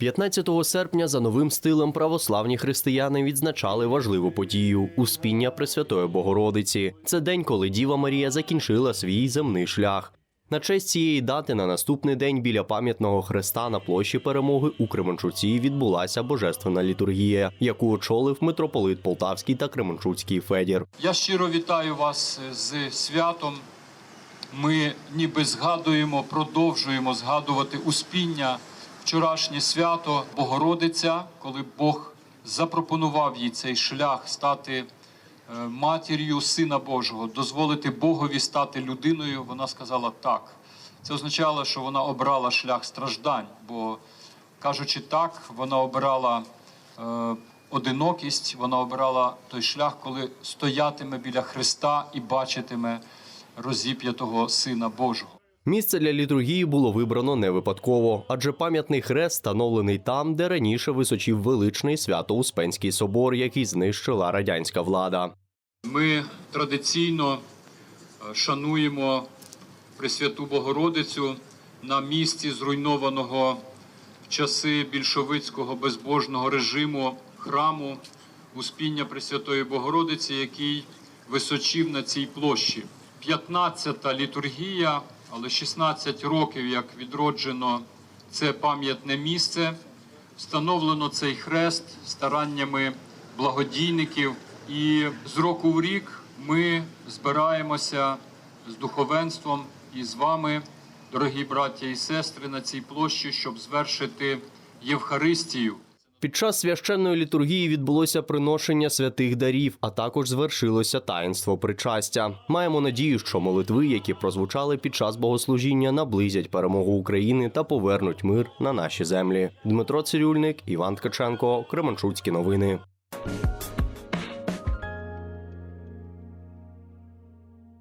15 серпня за новим стилем православні християни відзначали важливу подію Успіння Пресвятої Богородиці. Це день, коли Діва Марія закінчила свій земний шлях. На честь цієї дати на наступний день біля пам'ятного хреста на площі перемоги у Кременчуці відбулася божественна літургія, яку очолив митрополит Полтавський та Кременчуцький Федір. Я щиро вітаю вас з святом. Ми ніби згадуємо, продовжуємо згадувати успіння вчорашнє свято Богородиця, коли Бог запропонував їй цей шлях стати е, матір'ю Сина Божого, дозволити Богові стати людиною. Вона сказала так. Це означало, що вона обрала шлях страждань, бо кажучи так, вона обирала е, одинокість, вона обирала той шлях, коли стоятиме біля Христа і бачитиме розіп'ятого Сина Божого. Місце для літургії було вибрано не випадково, адже пам'ятний хрест встановлений там, де раніше височив величний Свято-Успенський собор, який знищила радянська влада. Ми традиційно е, шануємо Пресвяту Богородицю на місці зруйнованого в часи більшовицького безбожного режиму храму Успіння Пресвятої Богородиці, який височив на цій площі. 15-та літургія, але 16 років як відроджено це пам'ятне місце. Встановлено цей хрест стараннями благодійників. І з року в рік ми збираємося з духовенством і з вами, дорогі браття і сестри, на цій площі, щоб звершити Євхаристію. Під час священної літургії відбулося приношення святих дарів, а також звершилося таїнство причастя. Маємо надію, що молитви, які прозвучали під час богослужіння, наблизять перемогу України та повернуть мир на наші землі. Дмитро Цирюльник, Іван Ткаченко, Кременчуцькі новини.